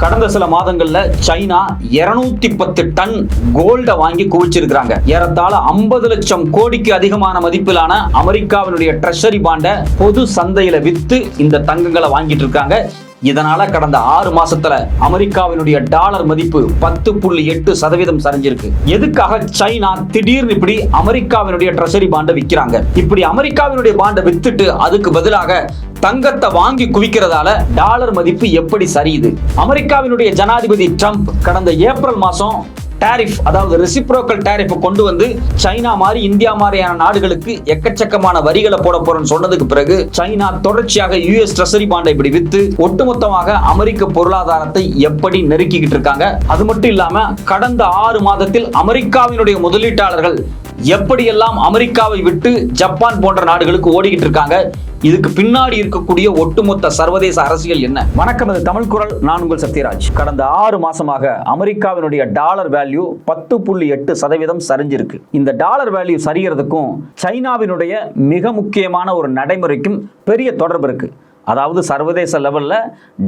கடந்த சில மாதங்கள்ல சைனா 210 பத்து டன் கோல்ட வாங்கி குவிச்சிருக்கிறாங்க. ஏறத்தாழ 50 லட்சம் கோடிக்கு அதிகமான மதிப்பிலான அமெரிக்காவினுடைய ட்ரெஷரி பாண்ட பொது சந்தையில வித்து இந்த தங்கங்களை வாங்கிட்டு இருக்காங்க. இதனால கடந்த ஆறு மாசத்துல அமெரிக்காவினுடைய டாலர் மதிப்பு பத்து புள்ளி எட்டு சதவீதம் சரிஞ்சிருக்கு. எதுக்காக சைனா திடீர்னு இப்படி அமெரிக்காவினுடைய ட்ரெஷரி பாண்டை விற்கிறாங்க இப்படி அமெரிக்காவினுடைய பாண்டை வித்துட்டு அதுக்கு பதிலாக தங்கத்தை வாங்கி குவிக்கிறதால டாலர் மதிப்பு எப்படி சரியுது? அமெரிக்காவினுடைய ஜனாதிபதி ட்ரம்ப் கடந்த ஏப்ரல் மாசம் டேரிஃப் அதாவது ரெசிப்ரோக்கல் டாரிஃப் கொண்டு வந்து சைனா மாதிரி இந்தியா மாதிரியான நாடுகளுக்கு எக்கச்சக்கமான வரிகளை போட போறேன்னு சொன்னதுக்கு பிறகு சைனா தொடர்ச்சியாக யுஎஸ் ட்ரெசரி பாண்டை இப்படி வித்து ஒட்டுமொத்தமாக அமெரிக்க பொருளாதாரத்தை எப்படி நெருக்கிக்கிட்டு இருக்காங்க? அது மட்டும் இல்லாம கடந்த ஆறு மாதத்தில் அமெரிக்காவினுடைய முதலீட்டாளர்கள் எப்படியெல்லாம் அமெரிக்காவை விட்டு ஜப்பான் போன்ற நாடுகளுக்கு ஓடிக்கிட்டு இருக்காங்க இதுக்கு பின்னாடி இருக்கக்கூடிய ஒட்டுமொத்த சர்வதேச அரசியல் என்ன? வணக்கம் இது தமிழ் குரல். நான் உங்கள் சத்யராஜ். கடந்த ஆறு மாசமாக அமெரிக்காவினுடைய டாலர் வேல்யூ பத்து புள்ளி எட்டு சதவீதம் சரிஞ்சிருக்கு. இந்த டாலர் வேல்யூ சரியறதுக்கும் சைனாவினுடைய மிக முக்கியமான ஒரு நடைமுறைக்கும் பெரிய தொடர்பு இருக்கு. அதாவது சர்வதேச லெவலில்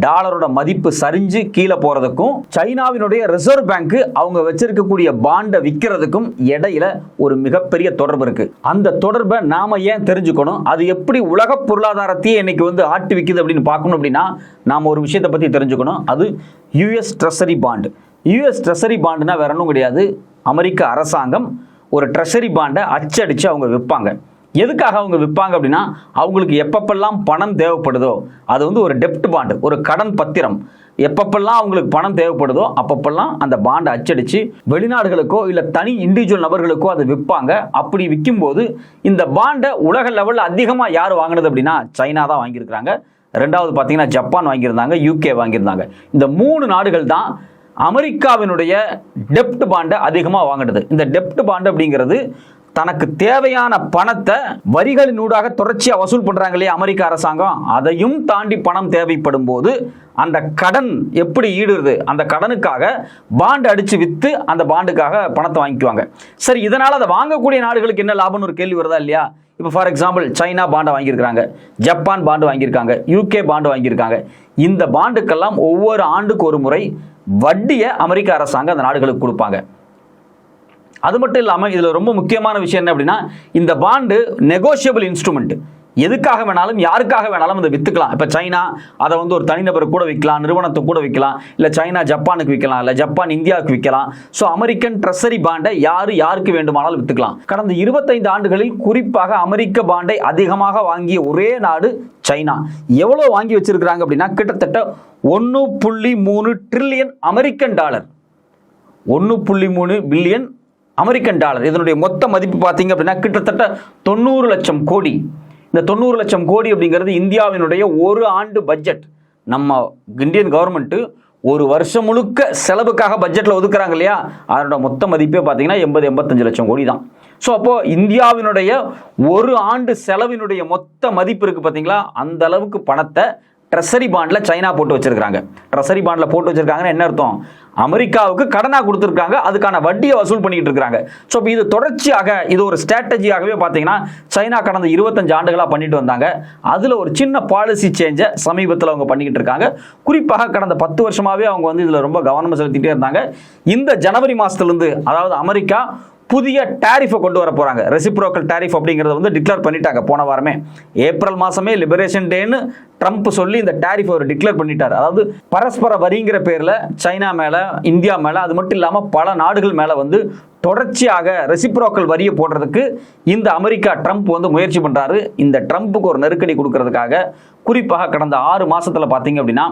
டாலரோட மதிப்பு சரிஞ்சு கீழே போகிறதுக்கும் சைனாவினுடைய ரிசர்வ் பேங்க்கு அவங்க வச்சிருக்கக்கூடிய பாண்டை விற்கிறதுக்கும் இடையில ஒரு மிகப்பெரிய தொடர்பு இருக்கு. அந்த தொடர்பை நாம ஏன் தெரிஞ்சுக்கணும்? அது எப்படி உலக பொருளாதாரத்தையே இன்னைக்கு வந்து ஆட்டி விற்குது அப்படின்னு பார்க்கணும் அப்படின்னா நாம ஒரு விஷயத்தை பற்றி தெரிஞ்சுக்கணும். அது US treasury bond US treasury பாண்டுனா வேற ஒன்றும் கிடையாது. அமெரிக்க அரசாங்கம் ஒரு ட்ரெஷரி பாண்டை அச்சடித்து அவங்க விற்பாங்க. எதுக்காக அவங்க விற்பாங்க அப்படின்னா அவங்களுக்கு எப்பப்பெல்லாம் பணம் தேவைப்படுதோ அது வந்து ஒரு டெப்ட் பாண்டு ஒரு கடன் பத்திரம். எப்பப்பெல்லாம் அவங்களுக்கு பணம் தேவைப்படுதோ அப்பப்பெல்லாம் அந்த பாண்டை அச்சடிச்சு வெளிநாடுகளுக்கோ இல்லை தனி இண்டிவிஜுவல் நபர்களுக்கோ அதை விற்பாங்க. அப்படி விற்கும்போது இந்த பாண்டை உலக லெவலில் அதிகமாக யார் வாங்கினது அப்படின்னா சைனா தான் வாங்கியிருக்கிறாங்க. ரெண்டாவது பார்த்தீங்கன்னா ஜப்பான் வாங்கியிருந்தாங்க யூகே வாங்கியிருந்தாங்க. இந்த மூணு நாடுகள் தான் அமெரிக்காவினுடைய டெப்ட் பாண்டை அதிகமாக வாங்கினது. இந்த டெப்ட் பாண்டு அப்படிங்கிறது தனக்கு தேவையான பணத்தை வரிகளினூடாக தொடர்ச்சியாக வசூல் பண்ணுறாங்க இல்லையா அமெரிக்க அரசாங்கம்? அதையும் தாண்டி பணம் தேவைப்படும் போது அந்த கடன் எப்படி ஈடுறது? அந்த கடனுக்காக பாண்டு அடித்து விற்று அந்த பாண்டுக்காக பணத்தை வாங்கிக்குவாங்க. சரி இதனால் அதை வாங்கக்கூடிய நாடுகளுக்கு என்ன லாபம்னு ஒரு கேள்வி வருதா இல்லையா? இப்போ ஃபார் எக்ஸாம்பிள் சைனா பாண்டை வாங்கியிருக்காங்க ஜப்பான் பாண்டு வாங்கியிருக்காங்க. யூகே பாண்டு வாங்கியிருக்காங்க. இந்த பாண்டுக்கெல்லாம் ஒவ்வொரு ஆண்டுக்கு ஒரு முறை வட்டியை அமெரிக்க அரசாங்கம் அந்த நாடுகளுக்கு கொடுப்பாங்க. அது மட்டும் இல்லாமல் இதில் ரொம்ப முக்கியமான விஷயம் என்ன அப்படின்னா இந்த பாண்டு நெகோஷியபிள் இன்ஸ்ட்ருமெண்ட் எதுக்காக வேணாலும் யாருக்காக வேணாலும் அதை விற்றுக்கலாம் இப்போ சைனா அதை வந்து ஒரு தனிநபர் கூட விற்கலாம் நிறுவனத்தை கூட விற்கலாம் இல்லை சைனா ஜப்பானுக்கு விற்கலாம் இல்லை ஜப்பான் இந்தியாவுக்கு விற்கலாம் ஸோ அமெரிக்கன் ட்ரெஸரி பாண்டை யார் யாருக்கு வேண்டுமானாலும் விற்றுக்கலாம் கடந்த இருபத்தைந்து ஆண்டுகளில் குறிப்பாக அமெரிக்க பாண்டை அதிகமாக வாங்கிய ஒரே நாடு சைனா. எவ்வளோ வாங்கி வச்சிருக்கிறாங்க அப்படின்னா கிட்டத்தட்ட ஒன்று புள்ளி மூணு ட்ரில்லியன் அமெரிக்கன் டாலர் ஒன்று புள்ளி மூணு பில்லியன் அமெரிக்கன் டாலர். இதனுடைய மொத்த மதிப்பு பார்த்தீங்க அப்படின்னா கிட்டத்தட்ட தொண்ணூறு லட்சம் கோடி. இந்த தொண்ணூறு லட்சம் கோடி அப்படிங்கிறது இந்தியாவினுடைய ஒரு ஆண்டு பட்ஜெட் நம்ம இந்தியன் கவர்மெண்ட்டு ஒரு வருஷம் முழுக்க செலவுக்காக பட்ஜெட்டில் ஒதுக்குறாங்க இல்லையா? அதனோட மொத்த மதிப்பே பார்த்தீங்கன்னா எண்பது எண்பத்தஞ்சு லட்சம் கோடி தான். ஸோ அப்போது இந்தியாவினுடைய ஒரு ஆண்டு செலவினுடைய மொத்த மதிப்பு இருக்குது பார்த்தீங்களா? அந்த அளவுக்கு பணத்தை ட்ரெஸரி பாண்டில் சைனா போட்டு வச்சிருக்காங்க ட்ரெஸரி பாண்டில் போட்டு வச்சிருக்காங்கன்னு என்ன அர்த்தம்? அமெரிக்காவுக்கு கடனாக கொடுத்துருக்காங்க அதுக்கான வட்டியை வசூல் பண்ணிட்டு இருக்காங்க. ஸோ இப்போ இது தொடர்ச்சியாக இது ஒரு ஸ்ட்ராட்டஜியாகவே பார்த்தீங்கன்னா சைனா கடந்த இருபத்தஞ்சு ஆண்டுகளாக பண்ணிட்டு வந்தாங்க. அதில் ஒரு சின்ன பாலிசி சேஞ்சை சமீபத்தில் அவங்க பண்ணிக்கிட்டு இருக்காங்க. குறிப்பாக கடந்த பத்து வருஷமாகவே அவங்க வந்து இதில் ரொம்ப கவனம் செலுத்திட்டே இருந்தாங்க. இந்த ஜனவரி மாதத்துலேருந்து அதாவது அமெரிக்கா புதிய டாரிஃபை கொண்டு வர போகிறாங்க ரெசிப்ரோக்கல் டாரிஃப் அப்படிங்கறத வந்து டிக்ளேர் பண்ணிட்டாங்க போன வாரமே. ஏப்ரல் மாதமே லிபரேஷன் டேன்னு ட்ரம்ப் சொல்லி இந்த டேரிஃப் அவர் டிக்ளேர் பண்ணிட்டார். அதாவது பரஸ்பர வரிங்கிற பேரில் சைனா மேலே இந்தியா மேலே அது மட்டும் இல்லாமல் பல நாடுகள் மேலே வந்து தொடர்ச்சியாக ரெசிப்ரோக்கல் வரியை போடுறதுக்கு இந்த அமெரிக்கா ட்ரம்ப் வந்து முயற்சி பண்ணுறாரு இந்த ட்ரம்ப்புக்கு ஒரு நெருக்கடி கொடுக்கறதுக்காக குறிப்பாக கடந்த ஆறு மாதத்தில் பார்த்தீங்க அப்படின்னா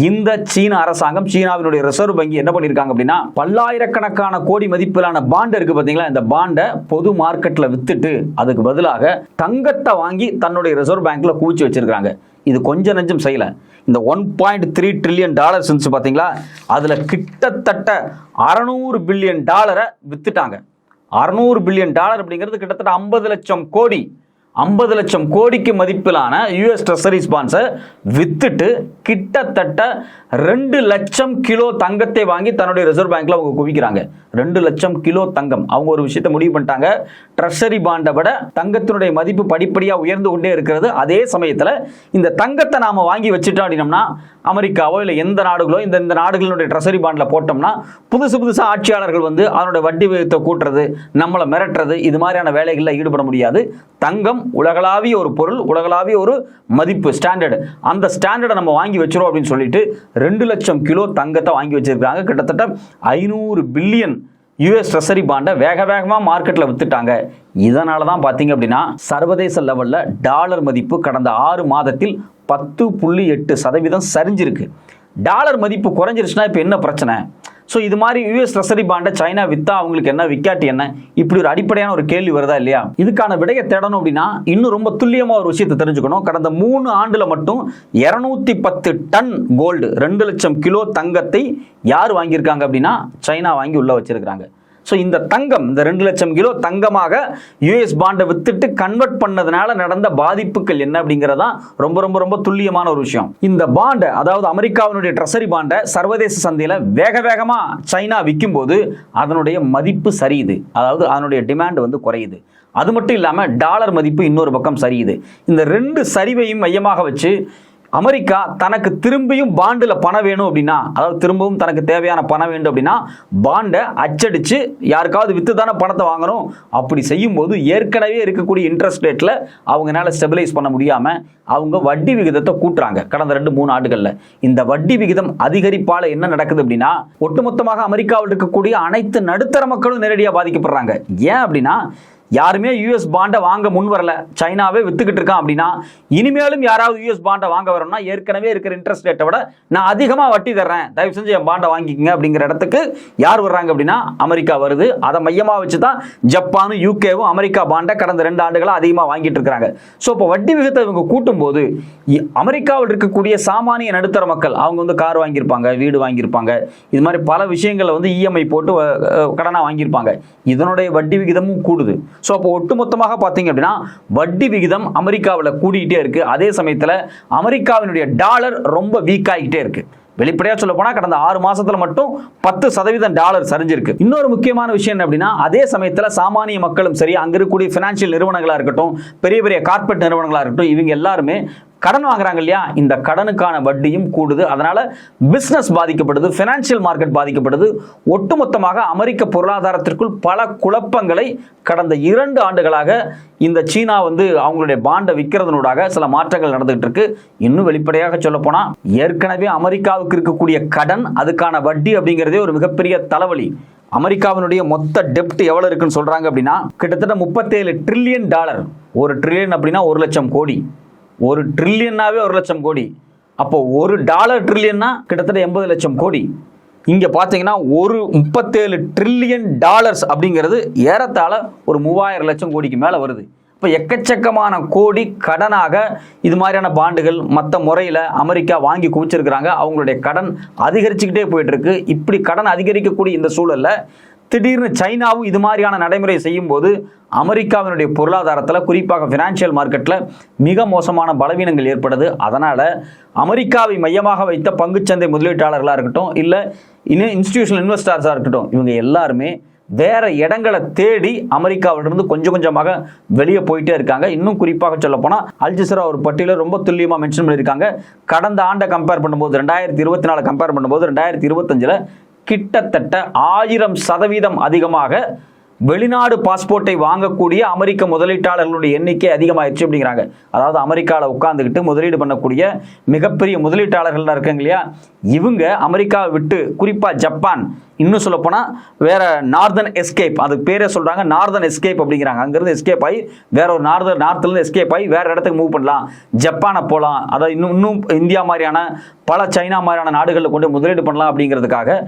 இந்த சீன அரசாங்கம் சீனாவினுடைய ரிசர்வ் வங்கி என்ன பண்ணியிருக்காங்க அப்படின்னா பல்லாயிரக்கணக்கான கோடி மதிப்பிலான பாண்ட் இருக்கு பார்த்தீங்களா? இந்த பாண்டை பொது மார்க்கெட்டில் வித்துட்டு அதுக்கு பதிலாக தங்கத்தை வாங்கி தன்னுடைய ரிசர்வ் பேங்க்கில் குவிச்சு வச்சிருக்காங்க இது கொஞ்சம் நெஞ்சம் செய்யலை. இந்த one point three trillion dollars இருந்துச்சு பார்த்தீங்களா? அதில் கிட்டத்தட்ட அறநூறு பில்லியன் டாலரை வித்துட்டாங்க. அறநூறு பில்லியன் டாலர் அப்படிங்கிறது கிட்டத்தட்ட ஐம்பது லட்சம் கோடி. ஐம்பது லட்சம் கோடிக்கு மதிப்பிலான யூஎஸ் ட்ரெஸரி பான்ஸை வித்துட்டு கிட்டத்தட்ட ரெண்டு லட்சம் கிலோ தங்கத்தை வாங்கி தன்னுடைய ரிசர்வ் பேங்க்ல அவங்க குவிக்கிறாங்க. ரெண்டு லட்சம் கிலோ தங்கம். அவங்க ஒரு விஷயத்த முடிவு பண்ணிட்டாங்க. ட்ரெஷரி பாண்டை விட தங்கத்தினுடைய மதிப்பு படிப்படியாக உயர்ந்து கொண்டே இருக்கிறது. அதே சமயத்தில் இந்த தங்கத்தை நாம வாங்கி வச்சுட்டோம் அப்படின்னம்னா அமெரிக்காவோ இல்லை எந்த நாடுகளோ இந்த இந்த நாடுகளுடைய ட்ரெசரி பாண்டில் போட்டோம்னா புதுசு புதுசாக ஆட்சியாளர்கள் வந்து அதனுடைய வட்டி விகிதத்தை கூட்டுறது நம்மளை மிரட்டுறது இது மாதிரியான வேலைகளில் ஈடுபட முடியாது. தங்கம் உலகளாவிய ஒரு பொருள் உலகளாவிய ஒரு மதிப்பு ஸ்டாண்டர்டு அந்த ஸ்டாண்டர்டை நம்ம வாங்கி வச்சிரும் அப்படின்னு சொல்லிட்டு ரெண்டு லட்சம் கிலோ தங்கத்தை வாங்கி வச்சிருக்காங்க கிட்டத்தட்ட ஐநூறு பில்லியன் யூஎஸ் ட்ரெஸரி பாண்டை வேக வேகமாக மார்க்கெட்டில் வித்துட்டாங்க. இதனால தான் பார்த்தீங்க அப்படின்னா சர்வதேச லெவலில் டாலர் மதிப்பு கடந்த ஆறு மாதத்தில் பத்து புள்ளி எட்டு சதவீதம் சரிஞ்சிருக்கு. டாலர் மதிப்பு குறைஞ்சிருச்சுன்னா இப்போ என்ன பிரச்சனை? ஸோ இது மாதிரி யூஎஸ் ட்ரெஸரி பாண்டை சைனா வித்தா அவங்களுக்கு என்ன? விக்காட்டி என்ன? இப்படி ஒரு அடிப்படையான ஒரு கேள்வி வருதா இல்லையா? இதுக்கான விடையை தேடணும் அப்படின்னா இன்னும் ரொம்ப துல்லியமாக ஒரு விஷயத்தை தெரிஞ்சுக்கணும். கடந்த மூணு ஆண்டில் மட்டும் இரநூத்தி பத்து டன் கோல்டு ரெண்டு லட்சம் கிலோ தங்கத்தை யார் வாங்கியிருக்காங்க அப்படின்னா? சைனா வாங்கி உள்ளே வச்சிருக்கிறாங்க. ஸோ இந்த தங்கம் இந்த ரெண்டு லட்சம் கிலோ தங்கமாக யூஎஸ் பாண்டை வித்துட்டு கன்வெர்ட் பண்ணதுனால நடந்த பாதிப்புகள் என்ன அப்படிங்கிறதான் ரொம்ப ரொம்ப ரொம்ப துல்லியமான ஒரு விஷயம். இந்த பாண்டை அதாவது அமெரிக்காவினுடைய ட்ரெஸரி பாண்டை சர்வதேச சந்தையில் வேக வேகமாக சைனா விற்கும் போது அதனுடைய மதிப்பு சரியுது. அதாவது அதனுடைய டிமாண்ட் வந்து குறையுது. அது மட்டும் இல்லாமல் டாலர் மதிப்பு இன்னொரு பக்கம் சரியுது. இந்த ரெண்டு சரிவையும் மையமாக வச்சு அமெரிக்கா தனக்கு திரும்பியும் பாண்டில் பணம் வேணும் அப்படின்னா அதாவது திரும்பவும் தனக்கு தேவையான பணம் வேண்டும் அப்படின்னா பாண்டை அச்சடித்து யாருக்காவது விற்று தானே பணத்தை வாங்கணும். அப்படி செய்யும்போது ஏற்கனவே இருக்கக்கூடிய இன்ட்ரெஸ்ட் ரேட்டில் அவங்களால ஸ்டெபிலைஸ் பண்ண முடியாமல் அவங்க வட்டி விகிதத்தை கூட்டுறாங்க கடந்த ரெண்டு மூணு ஆண்டுகளில். இந்த வட்டி விகிதம் அதிகரிப்பால் என்ன நடக்குது அப்படின்னா ஒட்டுமொத்தமாக அமெரிக்காவில் இருக்கக்கூடிய அனைத்து நடுத்தர மக்களும் நேரடியாக பாதிக்கப்படுறாங்க. ஏன் அப்படின்னா யாருமே யூஎஸ் பாண்டை வாங்க முன் வரல. சைனாவே வித்துக்கிட்டு இருக்கான் அப்படின்னா இனிமேலும் யாராவது யூஎஸ் பாண்டை வாங்க வரணும்னா ஏற்கனவே இருக்கிற இன்ட்ரெஸ்ட் ரேட்டை விட நான் அதிகமாக வட்டி தர்றேன். தயவு செஞ்சு என் பாண்டை வாங்கிக்கங்க அப்படிங்கிற இடத்துக்கு யார் வர்றாங்க அப்படின்னா அமெரிக்கா வருது. அதை மையமாக வச்சு தான் ஜப்பானும் யூகேவும் அமெரிக்கா பாண்டை கடந்த ரெண்டு ஆண்டுகளாக அதிகமாக வாங்கிட்டு இருக்கிறாங்க. ஸோ இப்போ வட்டி விகிதத்தை இவங்க கூட்டும்போது இ- அமெரிக்காவில் இருக்கக்கூடிய சாமானிய நடுத்தர மக்கள் அவங்க வந்து கார் வாங்கியிருப்பாங்க வீடு வாங்கியிருப்பாங்க. இது மாதிரி பல விஷயங்களை வந்து இஎம்ஐ போட்டு கடனாக வாங்கியிருப்பாங்க. இதனுடைய வட்டி விகிதமும் கூடுது. ஸோ அப்போ ஒட்டுமொத்தமாக பார்த்தீங்க அப்படின்னா வட்டி விகிதம் அமெரிக்காவில் கூடிக்கிட்டே இருக்குது அதே சமயத்தில் அமெரிக்காவினுடைய டாலர் ரொம்ப வீக் ஆகிக்கிட்டே இருக்குது வெளிப்படையாக சொல்ல போனால் கடந்த ஆறு மாசத்துல மட்டும் பத்து சதவீதம் டாலர் சரிஞ்சிருக்கு. இன்னொரு முக்கியமான விஷயம் என்ன அப்படின்னா அதே சமயத்தில் சாமானிய மக்களும் சரி அங்க இருக்கக்கூடிய ஃபினான்ஷியல் நிறுவனங்களாக இருக்கட்டும் பெரிய பெரிய கார்பரேட் நிறுவனங்களாக இருக்கட்டும் இவங்க எல்லாருமே கடன் வாங்குறாங்க இல்லையா? இந்த கடனுக்கான வட்டியும் கூடுது. அதனால பிசினஸ் பாதிக்கப்படுது ஃபினான்ஷியல் மார்க்கெட் பாதிக்கப்படுது. ஒட்டுமொத்தமாக அமெரிக்க பொருளாதாரத்திற்குள் பல குழப்பங்களை கடந்த இரண்டு ஆண்டுகளாக இந்த சீனா வந்து அவங்களுடைய பாண்டை விற்கிறதுனூடாக சில மாற்றங்கள் நடந்துகிட்டு இருக்கு. இன்னும் வெளிப்படையாக சொல்ல போனா ஏற்கனவே அமெரிக்காவுக்கு இருக்கக்கூடிய கடன் அதுக்கான வட்டி அப்படிங்கிறதே ஒரு மிகப்பெரிய தலைவலி. அமெரிக்காவினுடைய மொத்த டெப்ட் எவ்வளவு இருக்குன்னு சொல்றாங்க அப்படின்னா கிட்டத்தட்ட முப்பத்தேழு ட்ரில்லியன் டாலர் ஒரு ட்ரில்லியன் அப்படின்னா ஒரு லட்சம் கோடி. ஒரு ட்ரில்லியன்னாவே ஒரு லட்சம் கோடி. அப்போ ஒரு டாலர் ட்ரில்லியன்னா கிட்டத்தட்ட எண்பது லட்சம் கோடி. இங்க பாத்தீங்கன்னா ஒரு முப்பத்தேழு ட்ரில்லியன் டாலர்ஸ் அப்படிங்கிறது ஏறத்தாழ ஒரு மூவாயிரம் லட்சம் கோடிக்கு மேல வருது. இப்போ எக்கச்சக்கமான கோடி கடனாக இது மாதிரியான பாண்டுகள் மற்ற முறையில் அமெரிக்கா வாங்கி குவிச்சிருக்கிறாங்க. அவங்களுடைய கடன் அதிகரிச்சுக்கிட்டே போயிட்டு இருக்கு. இப்படி கடன் அதிகரிக்கக்கூடிய இந்த சூழல்ல திடீர்னு சைனாவும் இது மாதிரியான நடைமுறை செய்யும்போது அமெரிக்காவினுடைய பொருளாதாரத்தில் குறிப்பாக ஃபினான்ஷியல் மார்க்கெட்டில் மிக மோசமான பலவீனங்கள் ஏற்படுது. அதனால் அமெரிக்காவை மையமாக வைத்த பங்குச்சந்தை முதலீட்டாளர்களாக இருக்கட்டும் இல்லை இன்னும் இன்ஸ்டிடியூஷனல் இன்வெஸ்டர்ஸாக இருக்கட்டும் இவங்க எல்லாருமே வேற இடங்களை தேடி அமெரிக்காவிலிருந்து கொஞ்சம் கொஞ்சமாக வெளியே போயிட்டே இருக்காங்க. இன்னும் குறிப்பாக சொல்ல போனால் அல்ஜிசரா ஒரு பட்டியலில் ரொம்ப துல்லியமாக மென்ஷன் பண்ணியிருக்காங்க. கடந்த ஆண்டை கம்பேர் பண்ணும்போது ரெண்டாயிரத்தி இருபத்தி நாலு கம்பேர் பண்ணும்போது ரெண்டாயிரத்தி இருபத்தஞ்சில் கிட்டத்தட்ட ஆயிரம் சதவீதம் அதிகமாக வெளிநாடு பாஸ்போர்ட்டை வாங்கக்கூடிய அமெரிக்க முதலீட்டாளர்களுடைய எண்ணிக்கை அதிகமாகிடுச்சு அப்படிங்கிறாங்க. அதாவது அமெரிக்காவில் உட்காந்துக்கிட்டு முதலீடு பண்ணக்கூடிய மிகப்பெரிய முதலீட்டாளர்கள்லாம் இருக்காங்க இல்லையா? இவங்க அமெரிக்காவை விட்டு குறிப்பாக ஜப்பான் இன்னும் சொல்லப்போனால் வேற நார்தன் எஸ்கேப் அது பேரே சொல்கிறாங்க நார்தன் எஸ்கேப் அப்படிங்கிறாங்க. அங்கேருந்து எஸ்கேப் ஆகி வேற ஒரு நார்தன் நார்த்லேருந்து எஸ்கேப் ஆகி வேற இடத்துக்கு மூவ் பண்ணலாம். ஜப்பானை போகலாம் அதாவது இன்னும் இன்னும் இந்தியா மாதிரியான பல சைனா மாதிரியான நாடுகளில் கொண்டு முதலீடு பண்ணலாம் அப்படிங்கிறதுக்காக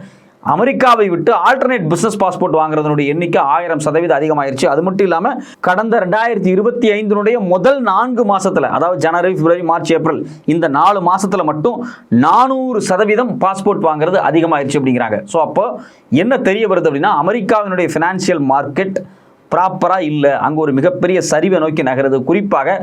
அமெரிக்காவை விட்டு ஆல்டர்னேட் பிசினஸ் பாஸ்போர்ட் வாங்குறதனுடைய எண்ணிக்கை ஆயிரம் சதவீதம் அதிகமாயிருச்சு. அது மட்டும் இல்லாமல் கடந்த ரெண்டாயிரத்தி இருபத்தி ஐந்தினுடைய முதல் நான்கு மாசத்துல அதாவது ஜனவரி பிப்ரவரி மார்ச் ஏப்ரல் இந்த நாலு மாசத்துல மட்டும் நானூறு சதவீதம் பாஸ்போர்ட் வாங்குறது அதிகமாயிருச்சு அப்படிங்கிறாங்க. ஸோ அப்போ என்ன தெரிய வருது அப்படின்னா அமெரிக்காவினுடைய ஃபினான்ஷியல் மார்க்கெட் ப்ராப்பராக இல்லை. அங்கே ஒரு மிகப்பெரிய சரிவை நோக்கி நகருது. குறிப்பாக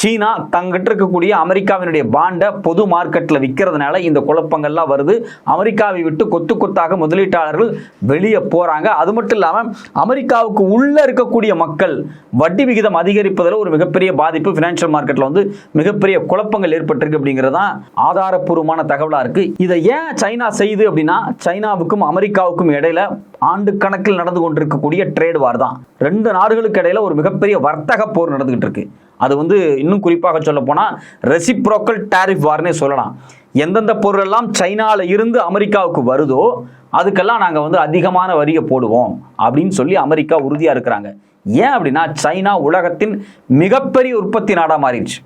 சீனா தங்கிட்ட இருக்கக்கூடிய அமெரிக்காவினுடைய பாண்டை பொது மார்க்கெட்டில் விற்கிறதுனால இந்த குழப்பங்கள்லாம் வருது. அமெரிக்காவை விட்டு கொத்து கொத்தாக முதலீட்டாளர்கள் வெளியே போகிறாங்க அது மட்டும் இல்லாமல் அமெரிக்காவுக்கு உள்ளே இருக்கக்கூடிய மக்கள் வட்டி விகிதம் அதிகரிப்பதில் ஒரு மிகப்பெரிய பாதிப்பு ஃபினான்ஷியல் மார்க்கெட்டில் வந்து மிகப்பெரிய குழப்பங்கள் ஏற்பட்டிருக்கு அப்படிங்கிறது தான் ஆதாரப்பூர்வமான தகவலாக இருக்குது இதை ஏன் சைனா செய்யுது அப்படின்னா சைனாவுக்கும் அமெரிக்காவுக்கும் இடையில ஆண்டு கணக்கில் நடந்து கொண்டிருக்கக்கூடிய ட்ரேட் வார் தான். ரெண்டு நாடுகளுக்கு இடையில ஒரு மிகப்பெரிய வர்த்தக போர் நடந்துகிட்டு இருக்கு. அது வந்து இன்னும் குறிப்பாக சொல்ல போனால் ரெசிப்ரோக்கல் டேரிஃப் வார்னே சொல்லலாம். எந்தெந்த பொருளெல்லாம் சைனாவில் இருந்து அமெரிக்காவுக்கு வருதோ அதுக்கெல்லாம் நாங்கள் வந்து அதிகமான வரியை போடுவோம் அப்படின்னு சொல்லி அமெரிக்கா உறுதியாக இருக்கிறாங்க. ஏன் அப்படின்னா சைனா உலகத்தின் மிகப்பெரிய உற்பத்தி நாடாக மாறிடுச்சு.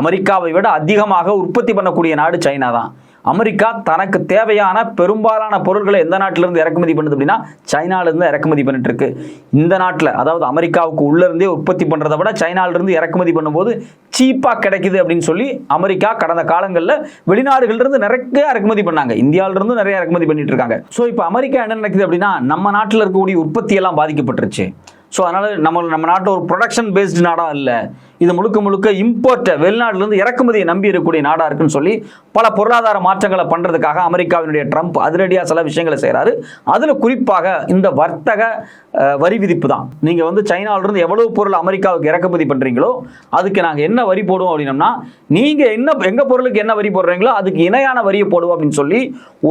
அமெரிக்காவை விட அதிகமாக உற்பத்தி பண்ணக்கூடிய நாடு சைனா தான் அமெரிக்கா தனக்கு தேவையான பெரும்பாலான பொருட்களை எந்த நாட்டிலிருந்து இறக்குமதி பண்ணுது அப்படின்னா சைனாலேருந்து இறக்குமதி பண்ணிட்டு இருக்கு இந்த நாட்டில் அதாவது அமெரிக்காவுக்கு உள்ளேருந்தே உற்பத்தி பண்ணுறதை விட சைனாலிருந்து இறக்குமதி பண்ணும்போது சீப்பாக கிடைக்குது அப்படின்னு சொல்லி அமெரிக்கா கடந்த காலங்களில் வெளிநாடுகளிலிருந்து நிறைய இறக்குமதி பண்ணாங்க. இந்தியாவிலிருந்து நிறைய இறக்குமதி பண்ணிட்டு இருக்காங்க ஸோ இப்போ அமெரிக்கா என்ன நடக்குது அப்படின்னா நம்ம நாட்டில் இருக்கக்கூடிய உற்பத்தியெல்லாம் பாதிக்கப்பட்டுருச்சு. ஸோ அதனால் நம்ம நம்ம நாட்டில் ஒரு ப்ரொடக்ஷன் பேஸ்டு நாடாக இல்லை. இது முழுக்க முழுக்க இம்போர்ட்டை வெளிநாட்டிலிருந்து இறக்குமதியை நம்பி இருக்கக்கூடிய நாடாக இருக்குன்னு சொல்லி பல பொருளாதார மாற்றங்களை பண்ணுறதுக்காக அமெரிக்காவினுடைய ட்ரம்ப் அதிரடியாக சில விஷயங்களை செய்கிறாரு அதில் குறிப்பாக இந்த வர்த்தக வரி விதிப்பு தான். நீங்கள் வந்து சைனாவிலிருந்து எவ்வளவு பொருள் அமெரிக்காவுக்கு இறக்குமதி பண்ணுறீங்களோ அதுக்கு நாங்கள் என்ன வரி போடுவோம் அப்படின்னம்னா நீங்கள் என்ன எங்கள் பொருளுக்கு என்ன வரி போடுறீங்களோ அதுக்கு இணையான வரியை போடுவோம் அப்படின்னு சொல்லி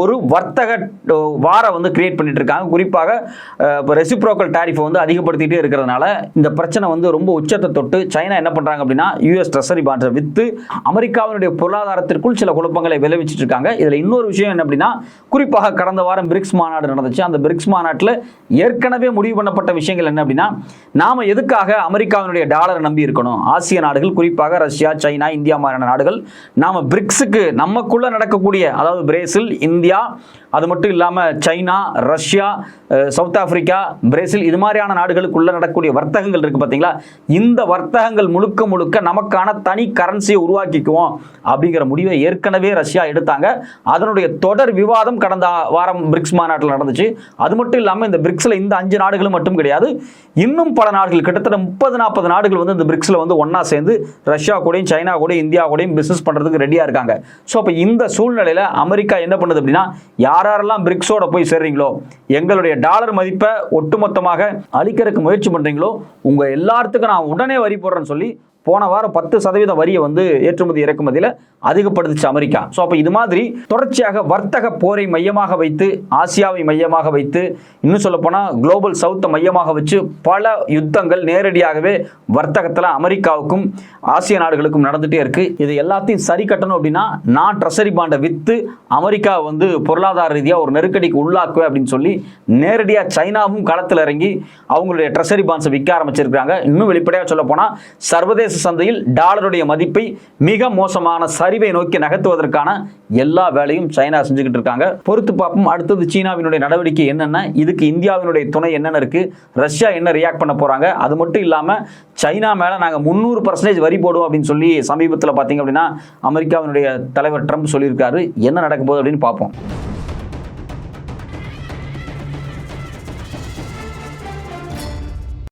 ஒரு வர்த்தக வாரம் வந்து கிரியேட் பண்ணிட்டு இருக்காங்க. குறிப்பாக இப்போ ரெசிப்ரோக்கல் டாரிஃபை வந்து அதிகப்படுத்திட்டே இருக்கிறதுனால இந்த பிரச்சனை வந்து ரொம்ப உச்சத்தை தொட்டு சைனா என்ன பண்ணுறாங்க அப்படின்னா யூஎஸ் ட்ரெஸரி பாண்டை விற்று அமெரிக்காவினுடைய பொருளாதாரத்திற்குள் சில குழப்பங்களை விளைவிச்சிட்டு இருக்காங்க. இதில் இன்னொரு விஷயம் என்ன அப்படின்னா குறிப்பாக கடந்த வாரம் பிரிக்ஸ் மாநாடு நடந்துச்சு. அந்த பிரிக்ஸ் மாநாட்டில் ஏற்கனவே முடிவு பண்ணப்பட்ட விஷயங்கள் என்ன அப்படின்னா நாம் எதுக்காக அமெரிக்காவினுடைய டாலரை நம்பி இருக்கணும்? ஆசிய நாடுகள் குறிப்பாக ரஷ்யா சைனா இந்தியா மாதிரியான நாடுகள் நாம் பிரிக்ஸுக்கு நமக்குள்ளே நடக்கக்கூடிய அதாவது பிரேசில் இந்தியா அது மட்டும் இல்லாமல் China Russia South Africa Brazil இது மாதிரியான நாடுகளுக்குள்ளே நடக்கக்கூடிய வர்த்தகங்கள் இருக்குது பார்த்தீங்களா இந்த வர்த்தகங்கள் முழு முழுக்க முழுக்க நமக்கான தனி கரன்சியை உருவாக்கிக்குவோம் அப்படிங்கிற முடிவை ஏற்கனவே ரஷ்யா எடுத்தாங்க. அதனுடைய தொடர் விவாதம் கடந்த வாரம் பிரிக்ஸ் மாநாட்டில் நடந்துச்சு. அது மட்டும் இல்லாமல் இந்த பிரிக்ஸில் இந்த அஞ்சு நாடுகளும் மட்டும் கிடையாது. இன்னும் பல நாடுகள் கிட்டத்தட்ட முப்பது நாற்பது நாடுகள் வந்து இந்த பிரிக்ஸில் வந்து ஒன்றா சேர்ந்து ரஷ்யா கூடயும் சைனா கூடயும் இந்தியா கூடயும் பிஸ்னஸ் பண்ணுறதுக்கு ரெடியாக இருக்காங்க. ஸோ அப்போ இந்த சூழ்நிலையில் அமெரிக்கா என்ன பண்ணுது அப்படின்னா யார் யாரெல்லாம் பிரிக்ஸோட போய் சேர்றீங்களோ எங்களுடைய டாலர் மதிப்பை ஒட்டுமொத்தமாக அழிக்கிறதுக்கு முயற்சி பண்ணுறீங்களோ உங்கள் எல்லாத்துக்கும் நான் உடனே வரி போடுறேன்னு சொல்லி போன வாரம் பத்து சதவீத வரியை வந்து ஏற்றுமதி இறக்குமதியில் அதிகப்படுத்துச்சு அமெரிக்கா. ஸோ அப்போ இது மாதிரி தொடர்ச்சியாக வர்த்தக போரை மையமாக வைத்து ஆசியாவை மையமாக வைத்து இன்னும் சொல்ல போனால் குளோபல் சவுத்தை மையமாக வச்சு பல யுத்தங்கள் நேரடியாகவே வர்த்தகத்தில் அமெரிக்காவுக்கும் ஆசிய நாடுகளுக்கும் நடந்துகிட்டே இருக்கு. இது எல்லாத்தையும் சரி கட்டணும் அப்படின்னா நான் ட்ரெஷரி பாண்டை விற்று அமெரிக்கா வந்து பொருளாதார ரீதியாக ஒரு நெருக்கடிக்கு உள்ளாக்குவேன் அப்படின்னு சொல்லி நேரடியாக சைனாவும் களத்தில் இறங்கி அவங்களுடைய ட்ரெஷரி பாண்ட்ஸை விற்க ஆரம்பிச்சிருக்கிறாங்க. இன்னும் வெளிப்படையாக சொல்ல போனால் சர்வதேச சந்தையில் டாலருடைய மதிப்பை மிக மோசமான சரிவை நோக்கி நகர்த்துவதற்கான எல்லா வேலையும் சைனா செஞ்சுக்கிட்டு இருக்காங்க. பொறுத்து பார்ப்போம். அடுத்தது சீனாவினுடைய நடவடிக்கை என்னென்ன? இதுக்கு இந்தியாவினுடைய துணை என்னென்ன இருக்கு? ரஷ்யா என்ன ரியாக்ட் பண்ண போறாங்க? அது மட்டும் இல்லாம சைனா மேல நாங்க முந்நூறு பர்சன்டேஜ் வரி போடுவோம் அப்படின்னு சொல்லி சமீபத்தில் பார்த்தீங்க அப்படின்னா அமெரிக்காவினுடைய தலைவர் ட்ரம்ப் சொல்லியிருக்காரு. என்ன நடக்க போகுது அப்படின்னு பார்ப்போம்.